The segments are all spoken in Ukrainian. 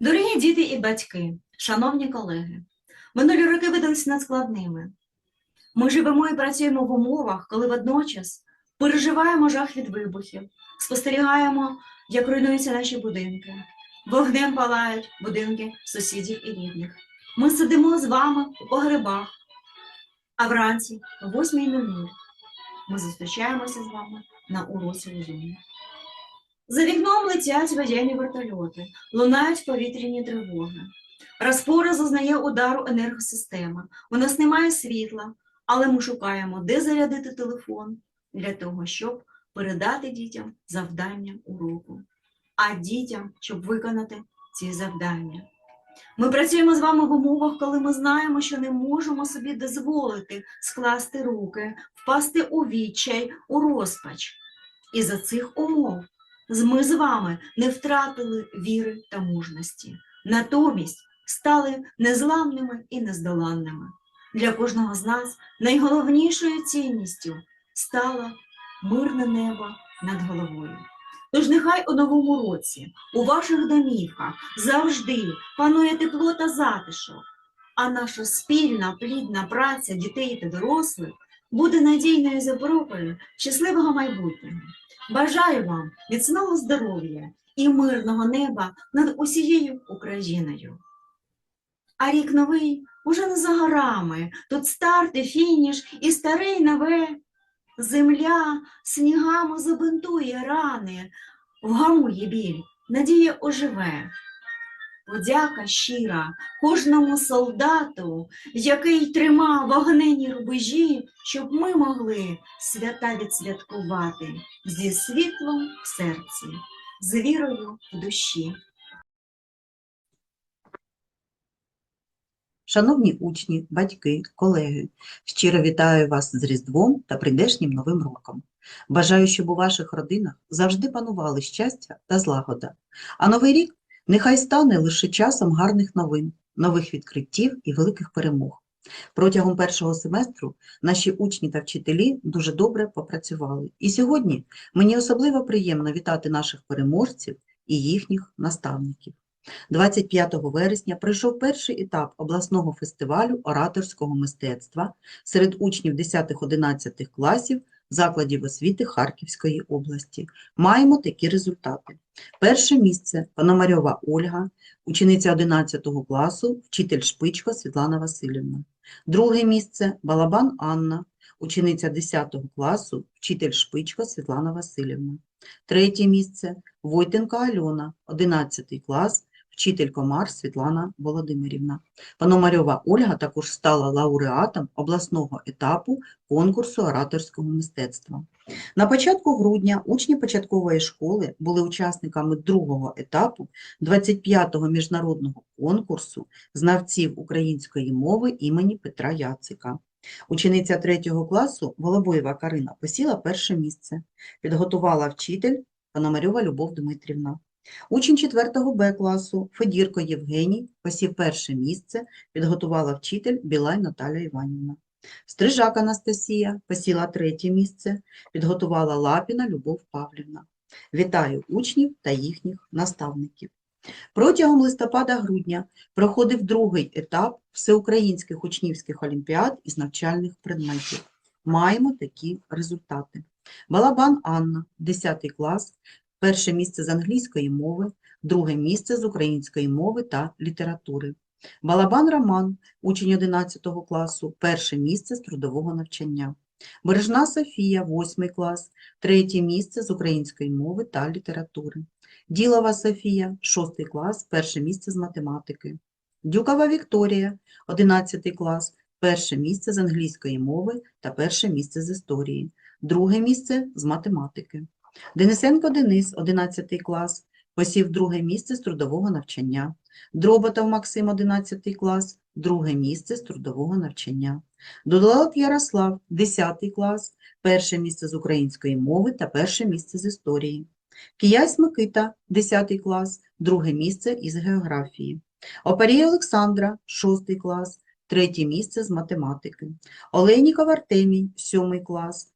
Дорогі діти і батьки, шановні колеги, минулі роки видалися надскладними. Ми живемо і працюємо в умовах, коли водночас переживаємо жах від вибухів, спостерігаємо, як руйнуються наші будинки, вогнем палають будинки сусідів і рідних. Ми сидимо з вами у погребах, а вранці о 8.00 ми зустрічаємося з вами на уроці у Зумі. За вікном летять воєнні вертольоти, лунають повітряні тривоги. Розпора зазнає удару енергосистема. У нас немає світла, але ми шукаємо, де зарядити телефон для того, щоб передати дітям завдання уроку, а дітям, щоб виконати ці завдання. Ми працюємо з вами в умовах, коли ми знаємо, що не можемо собі дозволити скласти руки, впасти у відчай, у розпач. І за цих умов ми з вами не втратили віри та мужності, натомість стали незламними і нездоланними. Для кожного з нас найголовнішою цінністю стало мирне небо над головою. Тож нехай у новому році у ваших домівках завжди панує тепло та затишок, а наша спільна плідна праця дітей та дорослих буде надійною запорукою щасливого майбутнього. Бажаю вам міцного здоров'я і мирного неба над усією Україною. А рік новий уже не за горами. Тут старт і фініш, і старий нове. Земля снігами забинтує рани, вгамує біль, надія оживе. Подяка щира кожному солдату, який тримав вогнені рубежі, щоб ми могли свята відсвяткувати зі світлом в серці, з вірою в душі. Шановні учні, батьки, колеги, щиро вітаю вас з Різдвом та прийдешнім Новим роком. Бажаю, щоб у ваших родинах завжди панували щастя та злагода. А Новий рік нехай стане лише часом гарних новин, нових відкриттів і великих перемог. Протягом першого семестру наші учні та вчителі дуже добре попрацювали. І сьогодні мені особливо приємно вітати наших переможців і їхніх наставників. 25 вересня пройшов перший етап обласного фестивалю ораторського мистецтва серед учнів 10-11 класів закладів освіти Харківської області. Маємо такі результати. Перше місце Пономарьова Ольга, учениця 11 класу, вчитель Шпичко Світлана Васильівна. Друге місце Балабан Анна, учениця 10 класу, вчитель Шпичко Світлана Васильівна. Третє місце Войтенко Альона, 11 клас, вчитель Комар Світлана Володимирівна. Пономарьова Ольга також стала лауреатом обласного етапу конкурсу ораторського мистецтва. На початку грудня учні початкової школи були учасниками другого етапу 25-го міжнародного конкурсу знавців української мови імені Петра Яцика. Учениця 3 класу Волобоєва Карина посіла перше місце, підготувала вчитель Пономарьова Любов Дмитрівна. Учень 4 Б класу Федірко Євгеній посів перше місце, підготувала вчитель Білай Наталя Іванівна. Стрижак Анастасія посіла третє місце, підготувала Лапіна Любов Павлівна. Вітаю учнів та їхніх наставників. Протягом листопада-грудня проходив другий етап всеукраїнських учнівських олімпіад із навчальних предметів. Маємо такі результати. Балабан Анна, 10 клас, перше місце з англійської мови, друге місце з української мови та літератури. Балабан Роман, учень 11 класу, перше місце з трудового навчання. Бережна Софія, 8 клас, третє місце з української мови та літератури. Ділова Софія, 6 клас, перше місце з математики. Дюкова Вікторія, 11 клас, перше місце з англійської мови та перше місце з історії, друге місце з математики. Денисенко Денис, 11 клас, посів друге місце з трудового навчання. Дроботов Максим, 11 клас, друге місце з трудового навчання. Додолат Ярослав, 10 клас, перше місце з української мови та перше місце з історії. Киясь Микита, 10 клас, друге місце із географії. Опарій Олександра, 6 клас, третє місце з математики. Олейніков Артемій, 7 клас,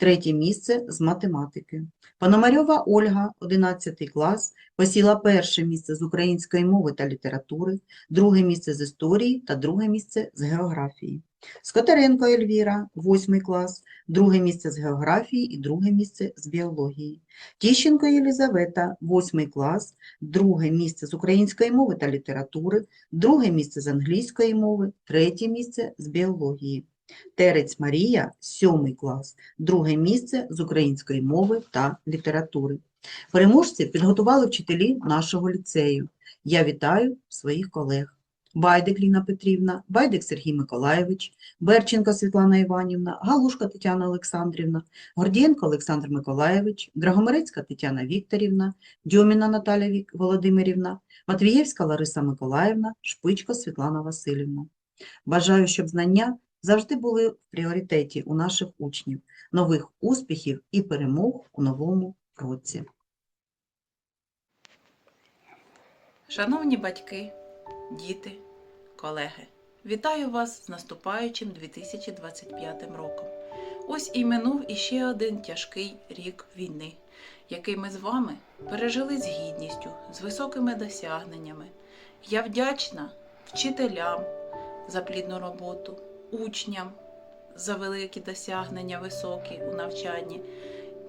третє місце з математики. Пономарьова Ольга, 11 клас, посіла перше місце з української мови та літератури, друге місце з історії та друге місце з географії. Скотаренко Ельвіра, 8 клас, друге місце з географії і друге місце з біології. Тіщенко Єлізавета, 8 клас, друге місце з української мови та літератури, друге місце з англійської мови, третє місце з біології. Терець Марія, 7 клас, друге місце з української мови та літератури. Переможці підготували вчителі нашого ліцею. Я вітаю своїх колег. Байдик Ліна Петрівна, Байдик Сергій Миколайович, Берченко Світлана Іванівна, Галушка Тетяна Олександрівна, Гордієнко Олександр Миколайович, Драгомирецька Тетяна Вікторівна, Дьоміна Наталя Володимирівна, Матвієвська Лариса Миколаївна, Шпичко Світлана Васильівна. Бажаю, щоб знання завжди були в пріоритеті у наших учнів, нових успіхів і перемог у новому році. Шановні батьки, діти, колеги, вітаю вас з наступаючим 2025 роком. Ось і минув іще один тяжкий рік війни, який ми з вами пережили з гідністю, з високими досягненнями. Я вдячна вчителям за плідну роботу, учням за великі досягнення високі у навчанні,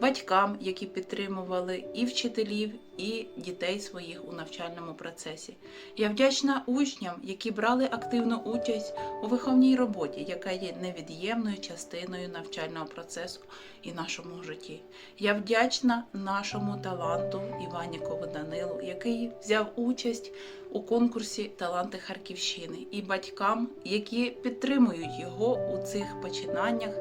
батькам, які підтримували і вчителів, і дітей своїх у навчальному процесі. Я вдячна учням, які брали активну участь у виховній роботі, яка є невід'ємною частиною навчального процесу і нашому житті. Я вдячна нашому таланту Іванікову Данилу, який взяв участь у конкурсі Таланти Харківщини, і батькам, які підтримують його у цих починаннях.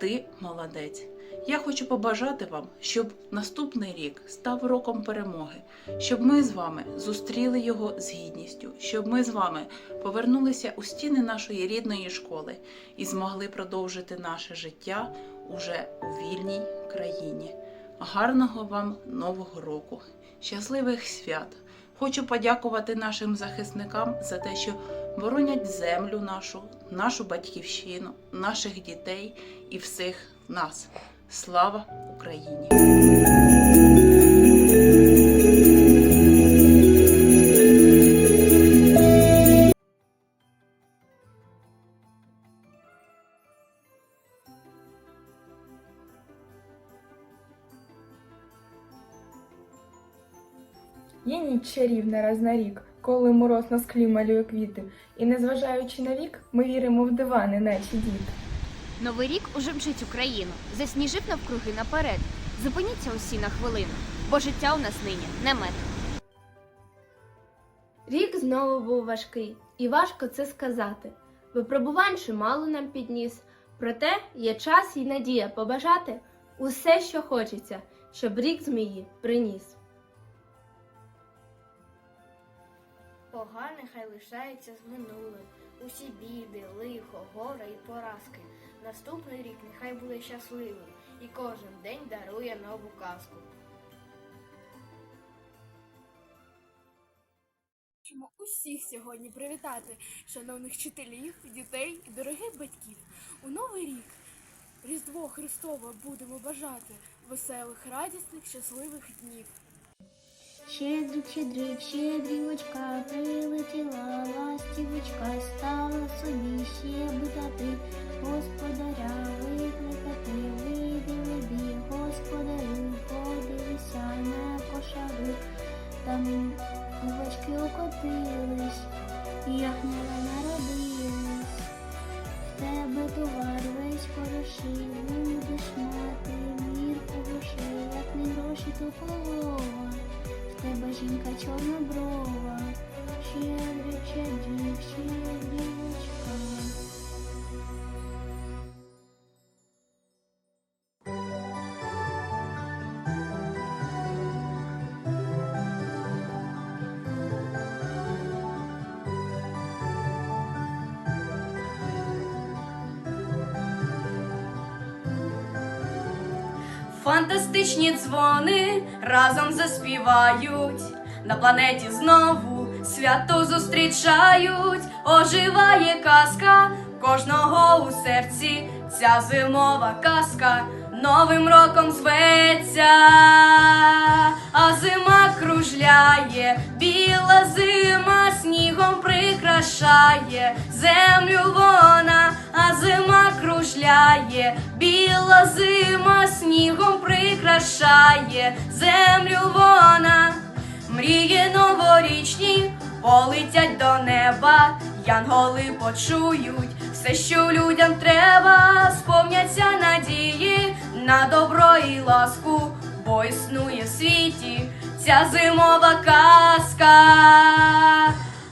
Ти молодець. Я хочу побажати вам, щоб наступний рік став роком перемоги, щоб ми з вами зустріли його з гідністю, щоб ми з вами повернулися у стіни нашої рідної школи і змогли продовжити наше життя уже у вільній країні. Гарного вам нового року, щасливих свят! Хочу подякувати нашим захисникам за те, що боронять землю нашу, нашу батьківщину, наших дітей і всіх нас. Слава Україні! Є ніч чарівна раз на рік, коли мороз на склі малює квіти, і незважаючи на вік, ми віримо в дива, неначе діти. Новий рік уже мчить Україну, засніжив навкруги наперед. Зупиніться усі на хвилину, бо життя у нас нині не мед. Рік знову був важкий, і важко це сказати. Випробувань чимало нам підніс. Проте є час і надія побажати усе, що хочеться, щоб рік змії приніс. Погане хай лишається з минулим. Усі біди, лихо, горе і поразки. Наступний рік нехай буде щасливим, і кожен день дарує нову казку. Хочемо усіх сьогодні привітати, шановних вчителів, дітей і дорогих батьків. У новий рік Різдво Христове будемо бажати веселих, радісних, щасливих днів. Щедрик, щедрик, щедрівочка, прилетіла ластівочка, стала собі щебетати, господаря викликати, вийди, вийди, господарю, подивися на кошару, там овочки окотились, ягнята народились, в тебе товар весь хороший, будеш мати мірку грошей, як не гроші, то полова. Тебе жінка чорноброва, щедрик, щедрик, Фантастичні дзвони разом заспівають, на планеті знову свято зустрічають, оживає казка кожного у серці, ця зимова казка новим роком зветься, а зима кружляє, біла зима снігом прикрашає землю вона, а зима кружляє, біла зима снігом прикрашає землю вона, мрії новорічні полетять до неба, янголи почують все, що людям треба, сповняться надії на добро і ласку, бо існує в світі ця зимова казка.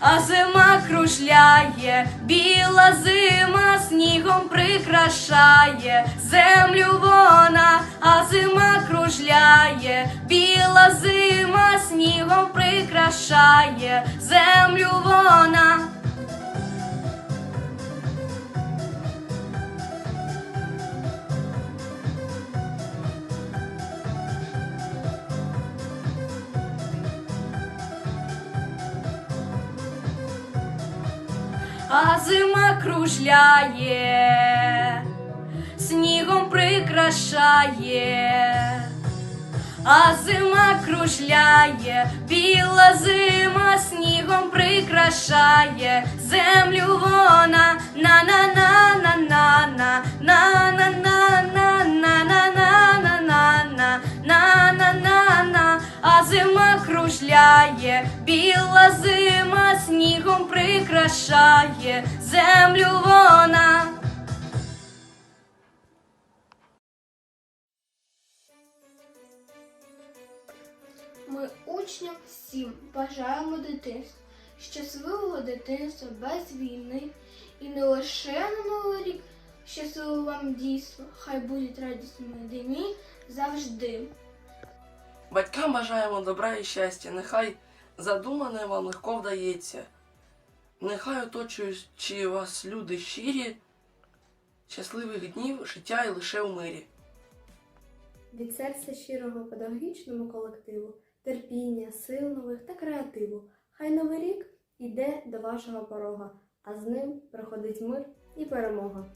А зима кружляє, біла зима снігом прикрашає землю вона, а зима кружляє, біла зима снігом прикрашає землю вона. Кружляє, снігом прикрашає, а зима кружляє, біла зима снігом прикрашає землю вона на на на на на на на на біла зима снігом прикрашає землю вона. Ми учням всім бажаємо дитинства, щасливого дитинства без війни. І не лише на Новий рік, щасливого вам дійства, хай будуть радісні дні завжди. Батькам бажаємо добра і щастя, нехай задумане вам легко вдається. Нехай оточуючи вас люди щирі, щасливих днів, життя і лише у мирі. Від серця щирого педагогічному колективу, терпіння, сил нових та креативу. Хай новий рік іде до вашого порога, а з ним приходить мир і перемога.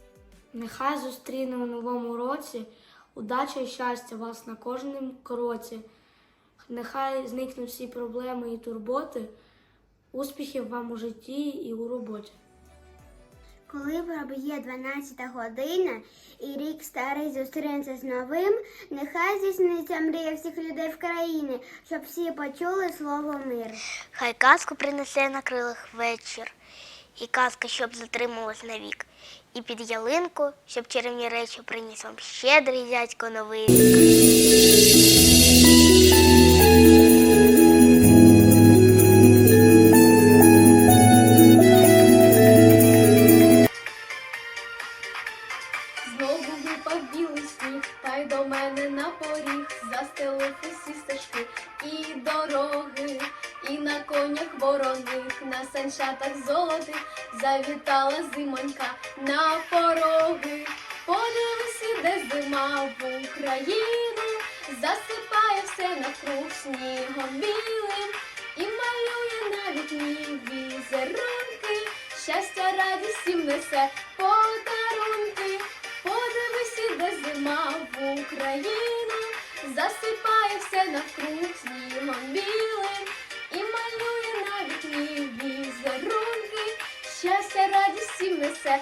Нехай зустріне у новому році удача і щастя вас на кожному кроці. Нехай зникнуть всі проблеми і турботи, успіхів вам у житті і у роботі. Коли проб'є 12 година і рік старий зустрінеться з новим, нехай здійсниться мрія всіх людей в країні, щоб всі почули слово мир. Хай казку принесе на крилах вечір, і казка, щоб затрималась навік. І під ялинку, щоб чарівні речі приніс вам щедрий дядько новий рік. Дороги, і на конях вороних, на санчатах золотих завітала зимонька на пороги. Подивись, іде зима в Україну, засипає все навкруг снігом білим і малює на вікні візерунки, щастя, радість всім несе подарунки. Подивись, іде зима в Україну, засипає все навкруг снігом білим і малює на вікні візерунки, щастя, радість всім несе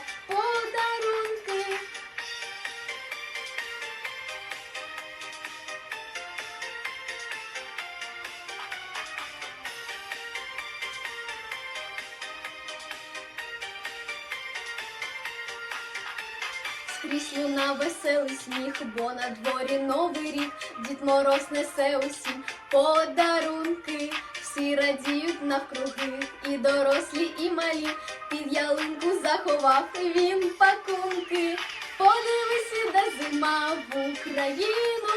веселий сміх, бо на дворі новий рік. Дід Мороз несе усім подарунки, всі радіють навкруги, і дорослі, і малі, під ялинку заховав він пакунки. Подивись, іде зима в Україну,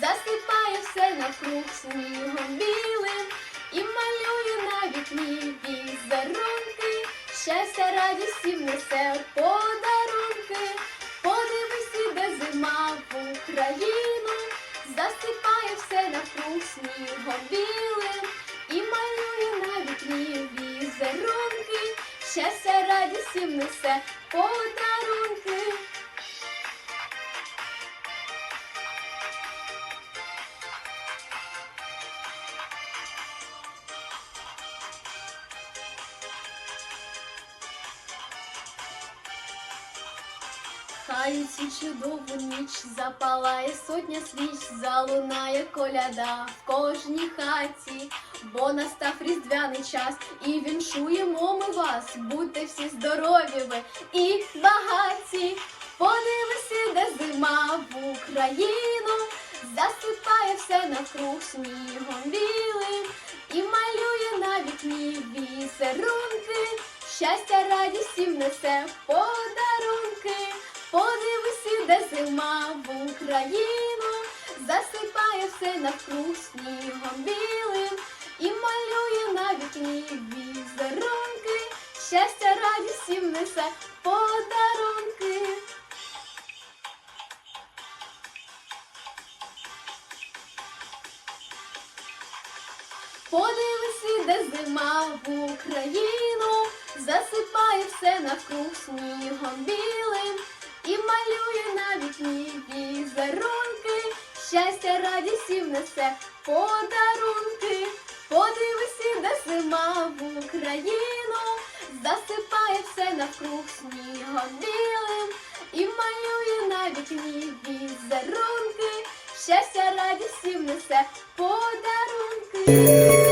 засипає все навкруг снігом білим. І малює на вікні візерунки, щастя, радість всім несе подарунки. радість їм несе подарунки. Хай цю чудову ніч запалає сотня свіч, залунає коляда в кожній хаті бо настав різдвяний час, і віншуємо ми вас. Будьте всі здорові ви і багаті. Подивись, іде зима в Україну, засипає все навкруг снігом білим і малює на вікні візерунки. Щастя, радість всім несе подарунки. Подивись, іде зима в Україну, засипає все навкруг снігом білим і малює на вікні візерунки. Щастя, радість всім несе подарунки. Подивись, іде зима в Україну, засипає все навкруг снігом білим і малює на вікні візерунки. Щастя, радість всім несе подарунки. Подивись, де зима в Україну, засипає все навкруг снігом білим і малює на вікні візерунки. Щастя, радість всім несе подарунки.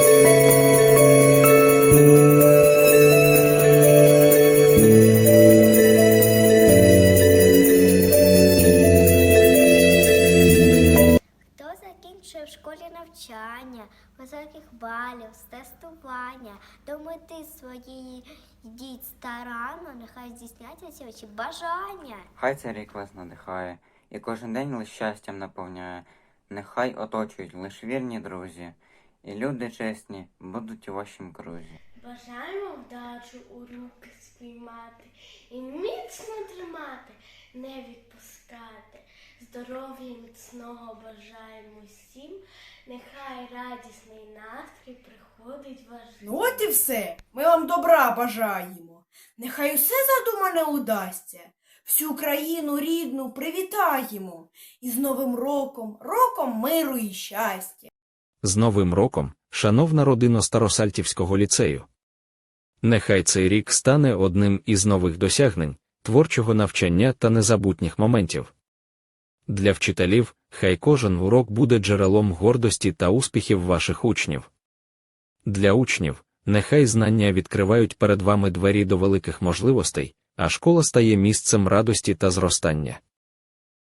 Старанно, нехай здійсняться всі очі бажання. Хай цей рік вас надихає і кожен день лише щастям наповняє. Нехай оточують лиш вірні друзі, і люди чесні будуть у вашім крузі. Бажаємо вдачу у руки спіймати і міцно тримати, не відпускати. Здоров'я міцного бажаємо всім, нехай радісний настрій приходить ваш. Ну от і все. Ми вам добра бажаємо. Нехай усе задумане удасться. Всю країну рідну привітаємо. І з Новим роком, роком миру і щастя. З Новим роком, шановна родина Старосальтівського ліцею. Нехай цей рік стане одним із нових досягнень, творчого навчання та незабутніх моментів. Для вчителів хай кожен урок буде джерелом гордості та успіхів ваших учнів. Для учнів нехай знання відкривають перед вами двері до великих можливостей, а школа стає місцем радості та зростання.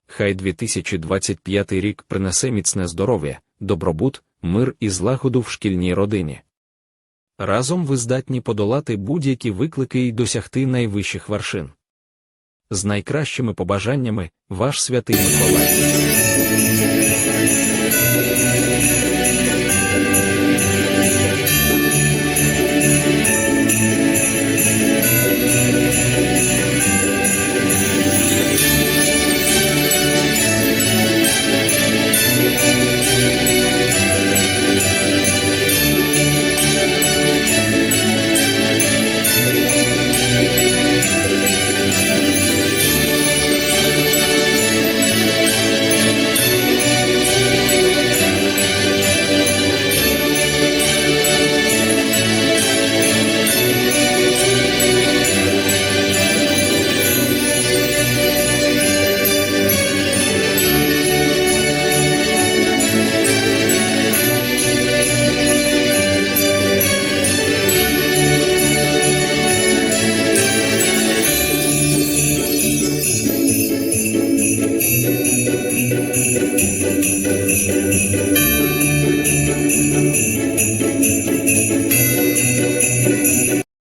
Хай 2025 рік принесе міцне здоров'я, добробут, мир і злагоду в шкільній родині. Разом ви здатні подолати будь-які виклики і досягти найвищих вершин. З найкращими побажаннями, ваш святий Миколай.